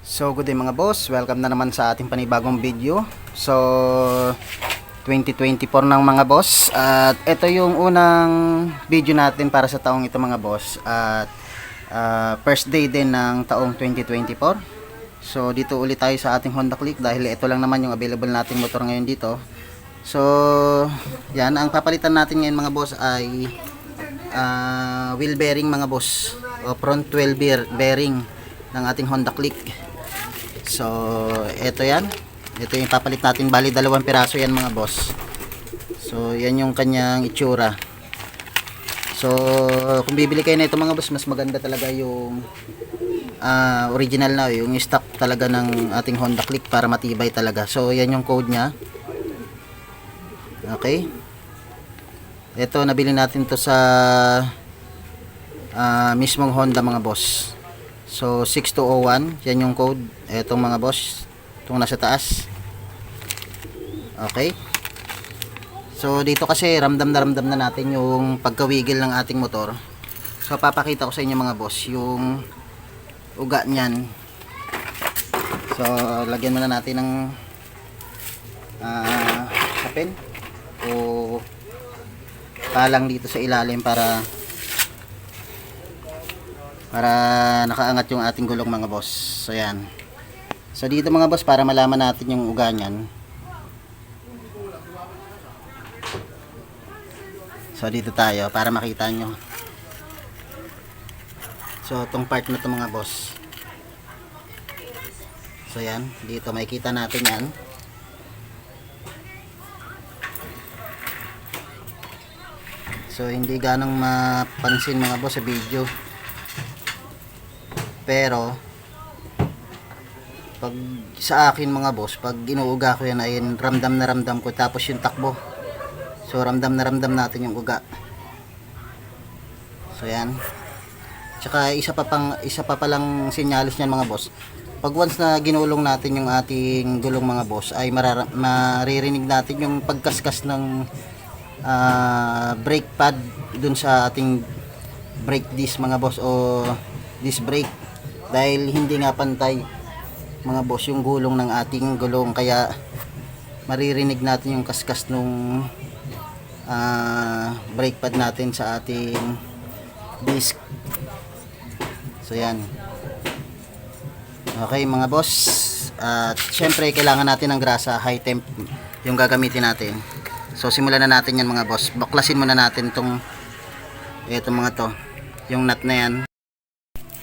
So good day mga boss, welcome na naman sa ating panibagong video. So 2024 ng mga boss at ito yung unang video natin para sa taong ito mga boss at ah, first day din ng taong 2024. So dito ulit tayo sa ating Honda Click dahil ito lang naman yung available nating motor ngayon dito. So yan, ang papalitan natin ngayon mga boss ay ah, wheel bearing mga boss o front wheel bear- bearing ng ating Honda Click. So, ito yan. Ito yung papalit natin. Bali, dalawang piraso yan mga boss. So, yan yung kanyang itsura. So, kung bibili kayo na ito mga boss, mas maganda talaga yung ah, original na, yung stock talaga ng ating Honda Click para matibay talaga. So, yan yung code niya. Okay. Ito, nabili natin to sa ah, mismong Honda mga boss. So 6201, yan yung code. Etong mga boss, itong nasa taas. Okay. So dito kasi ramdam na ramdam na natin yung pagkawigil ng ating motor. So papakita ko sa inyo mga boss yung uga niyan. So lagyan muna natin ng ah sapin o palang dito sa ilalim para para nakaangat yung ating gulong mga boss. So yan. So dito mga boss para malaman natin yung uga niyan. So dito tayo para makita nyo. So itong part na to mga boss. So yan, dito makikita natin yan. So hindi ganang mapansin mga boss sa video pero pag sa akin mga boss pag inuuga ko yan ay ramdam na ramdam ko tapos yung takbo. So ramdam na ramdam natin yung uga. So yan. Tsaka isa pa pang isa pa palang sinyalis niyan mga boss. Pag once na ginulong natin yung ating gulong mga boss ay maririnig natin yung pagkaskas ng ah, brake pad dun sa ating brake disc mga boss o disc brake. Dahil hindi nga pantay mga boss yung gulong ng ating gulong. Kaya maririnig natin yung kaskas nung ah, brake pad natin sa ating disc. So yan. Okay mga boss. At syempre kailangan natin ng grasa high temp yung gagamitin natin. So simulan na natin yan mga boss. Baklasin muna natin tong ito mga to yung nut na yan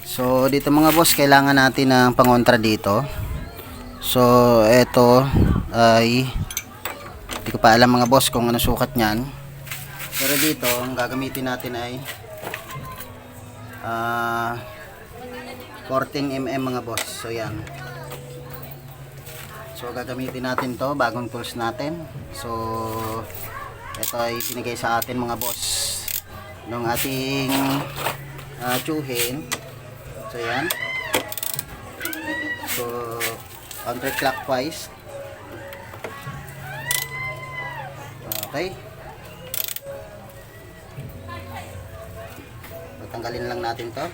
So dito mga boss, kailangan natin ng pangontra dito. So ito ay hindi ko pa alam mga boss kung ano sukat niyan. Pero dito, ang gagamitin natin ay ah 14 mm mga boss. So yan. So gagamitin natin to bagong tools natin. So ito ay binigay sa atin mga boss ng ating ah, tsuhin. So yan. So counterclockwise. Okay. Tatanggalin lang natin 'to.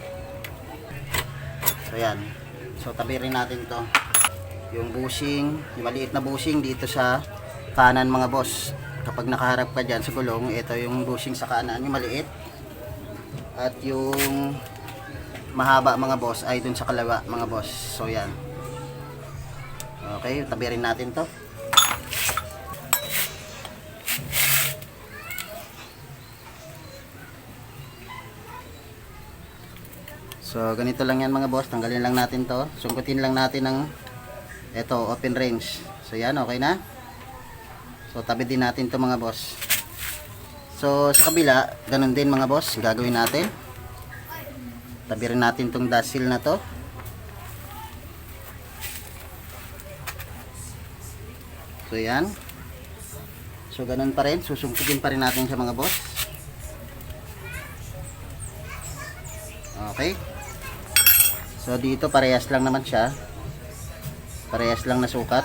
So yan. So tabi rin natin 'to. Yung bushing, yung maliit na bushing dito sa kanan mga boss. Kapag nakaharap ka diyan sa gulong, ito yung bushing sa kanan, yung maliit. At yung mahaba mga boss ay dun sa kalawa mga boss. So yan. Okay, tabi rin natin to. So ganito lang yan mga boss. Tanggalin lang natin to. Sungkutin lang natin ng ito, open range. So yan, okay na. So tabi din natin to mga boss. So sa kabila, ganun din mga boss. Gagawin natin. Tabi rin natin tong dasil na to. So yan. So ganun pa rin. Susungkugin pa rin natin sa mga boss. Okay. So dito parehas lang naman siya. Parehas lang na sukat.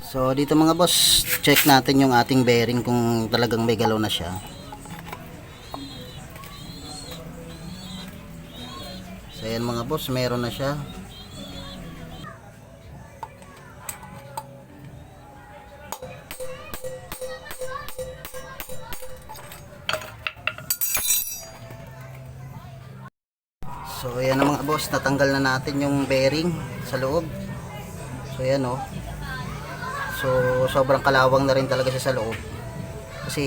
So dito mga boss, check natin yung ating bearing kung talagang may galaw na siya. Ayan mga boss, meron na siya. So ayan na mga boss, natanggal na natin yung bearing sa loob. So ayan oh. So sobrang kalawang na rin talaga siya sa loob. Kasi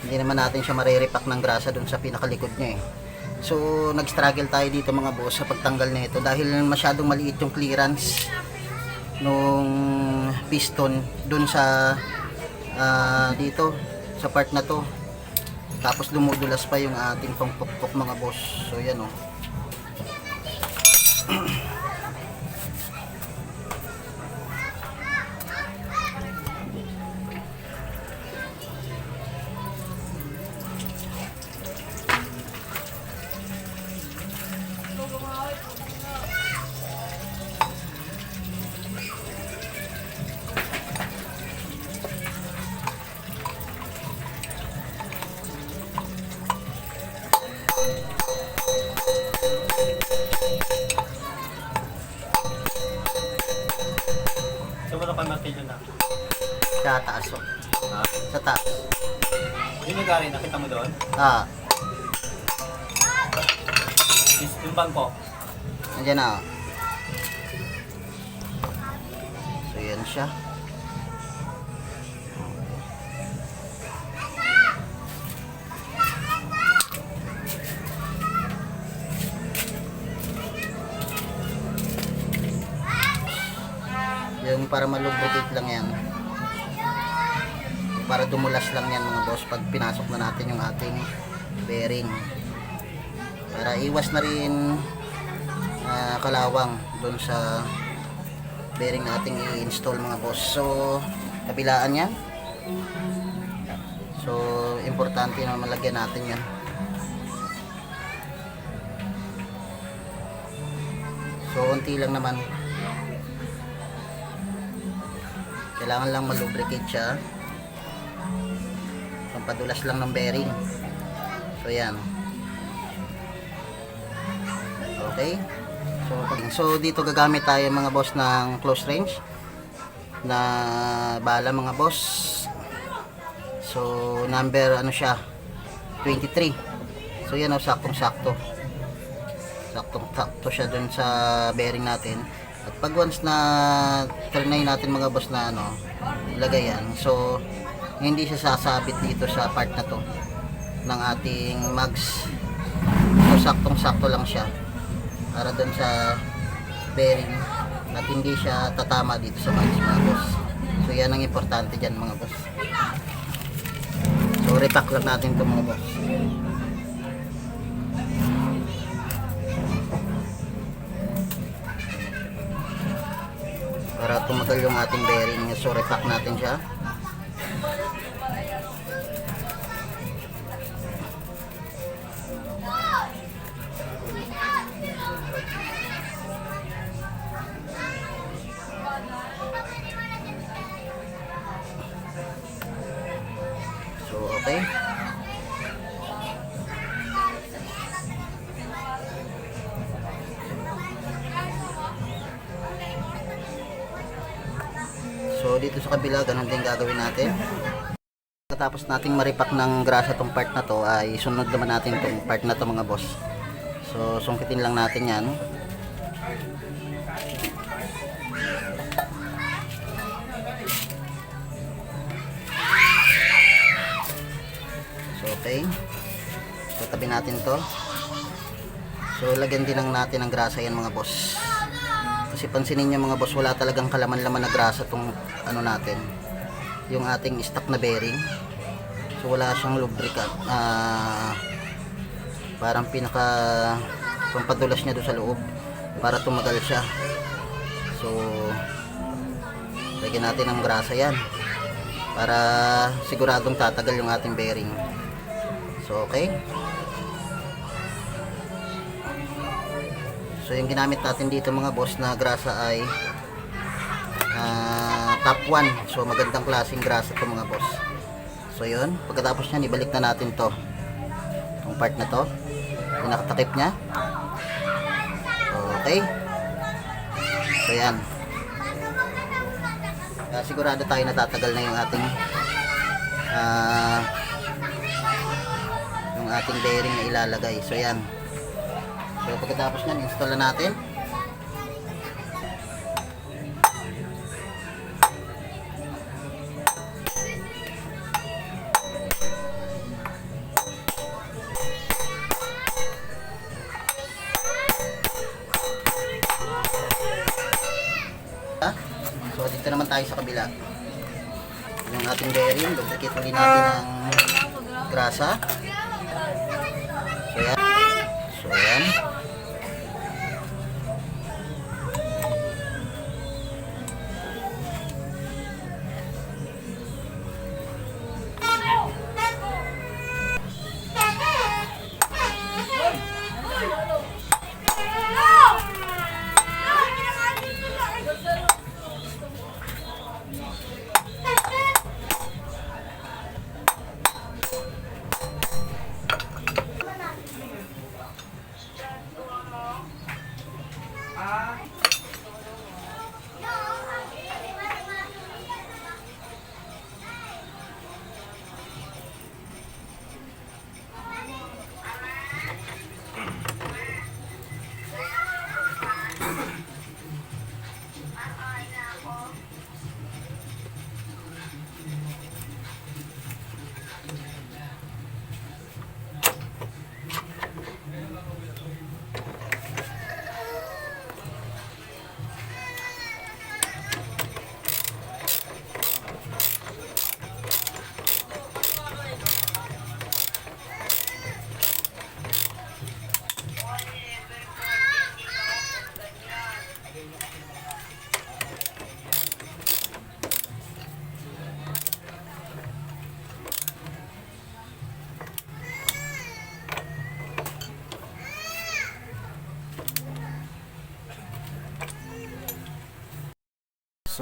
hindi naman natin siya mariripak ng grasa dun sa pinakalikod niya eh. So nag-struggle tayo dito mga boss sa pagtanggal nito dahil masyadong maliit yung clearance nung piston dun sa ah, dito sa part na to tapos dumudulas pa yung ating pangpukpok mga boss. So yan oh. taas oh. Ha? Sa taas. Yung nagari, nakita mo doon? Ah, Is yung bangko. nandiyan na oh. So yan siya. Yung para malubricate lang yan. Para dumulas lang yan mga boss pag pinasok na natin yung ating bearing. Para iwas na rin ah, kalawang doon sa bearing nating i-install mga boss. So, kabilaan yan. So, importante na malagyan natin yan. So, unti lang naman. Kailangan lang malubricate siya. Pampadulas lang ng bearing. So, yan. Okay? So, so dito gagamit tayo mga boss ng close range na bala mga boss. So, number ano siya? 23. So, yan o, saktong-sakto. Saktong-sakto siya dun sa bearing natin. At pag once na trinay natin mga boss na ano, ilagay yan. So, hindi siya sasabit dito sa part na to ng ating mags. So, saktong-sakto lang siya para dun sa bearing at hindi siya tatama dito sa mags mga boss. So, yan ang importante dyan mga boss. So, repack lang natin ito mga boss. Para tumagal yung ating bearing. So, repack natin siya. So, okay. So, dito sa kabila, ganun din gagawin natin. Katapos nating maripak ng grasa tong part na to, ay sunod naman natin tong part na to mga boss. So, sungkitin lang natin yan. So, okay. So, tabi natin to. So, lagyan din lang natin ng grasa yan mga boss. Kasi pansinin nyo mga boss, wala talagang kalaman-laman na grasa tong ano natin. Yung ating stock na bearing. So, wala siyang lubricant. Ah, parang pinaka pampadulas niya doon sa loob para tumagal siya. So, lagyan natin ng grasa yan para siguradong tatagal yung ating bearing. So, okay. So, yung ginamit natin dito mga boss na grasa ay ah, top 1. So, magandang klaseng grasa to mga boss. So, yun. Pagkatapos niyan, ibalik na natin to. Yung part na to. Yung nakatakip niya. Okay? So yan. Kaya sigurado tayo natatagal na yung ating yung ating bearing na ilalagay. So yan. So pagkatapos nyan, install na natin. So dito naman tayo sa kabila. Yung ating bearing, duplicate ulit natin ng grasa. So yan. So yan.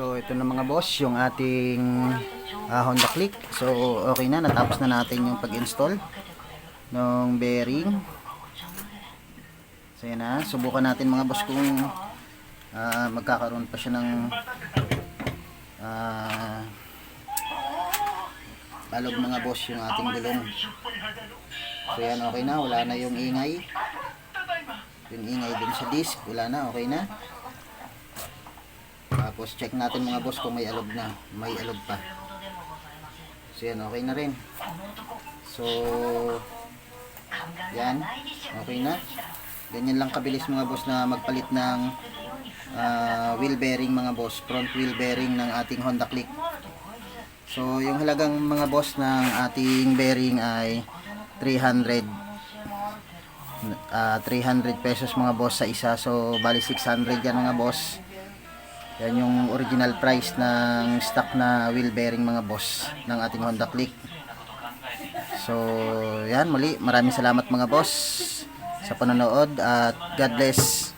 So ito na mga boss, yung ating ah, Honda Click. So okay na, natapos na natin yung pag-install ng bearing. So yan na, subukan natin mga boss kung ah, magkakaroon pa siya ng ah, alog mga boss yung ating gulong. So yan, okay na, wala na yung ingay. Yung ingay dun sa disc, wala na, okay na. Tapos check natin mga boss kung may alog na. May alog pa. So yan, okay na rin. So, yan. Okay na. Ganyan lang kabilis mga boss na magpalit ng ah, wheel bearing mga boss. Front wheel bearing ng ating Honda Click. So, yung halagang mga boss ng ating bearing ay 300 ah, 300 pesos mga boss sa isa. So, bali 600 yan mga boss. Yan yung original price ng stock na wheel bearing mga boss ng ating Honda Click. So, yan muli. Maraming salamat mga boss sa panonood at God bless.